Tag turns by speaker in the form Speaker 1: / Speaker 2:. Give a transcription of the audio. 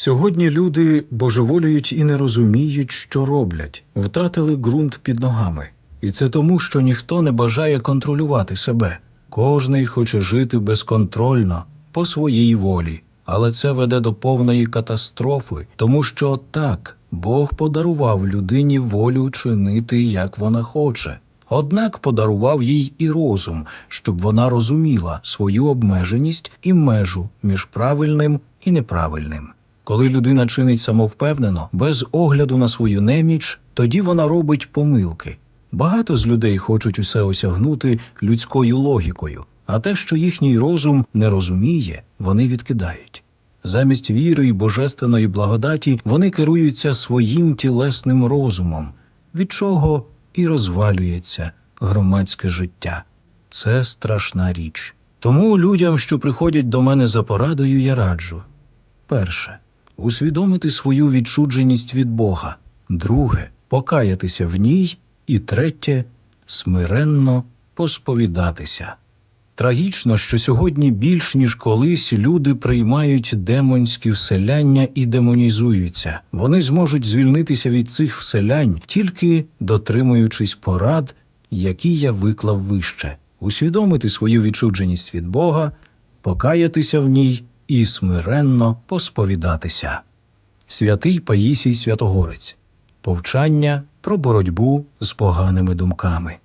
Speaker 1: Сьогодні люди божеволюють і не розуміють, що роблять, втратили ґрунт під ногами. І це тому, що ніхто не бажає контролювати себе. Кожний хоче жити безконтрольно, по своїй волі. Але це веде до повної катастрофи, тому що так Бог подарував людині волю чинити, як вона хоче. Однак подарував їй і розум, щоб вона розуміла свою обмеженість і межу між правильним і неправильним. Коли людина чинить самовпевнено, без огляду на свою неміч, тоді вона робить помилки. Багато з людей хочуть усе осягнути людською логікою, а те, що їхній розум не розуміє, вони відкидають. Замість віри і божественної благодаті вони керуються своїм тілесним розумом, від чого і розвалюється громадське життя. Це страшна річ. Тому людям, що приходять до мене за порадою, я раджу перше усвідомити свою відчудженість від Бога, друге покаятися в ній, і третє смиренно посповідатися. Трагічно, що сьогодні більш ніж колись люди приймають демонські вселяння і демонізуються. Вони зможуть звільнитися від цих вселянь, тільки дотримуючись порад, які я виклав вище, усвідомити свою відчудженість від Бога, покаятися в ній і смиренно посповідатися. Святий Паїсій Святогорець Повчання про боротьбу з поганими думками.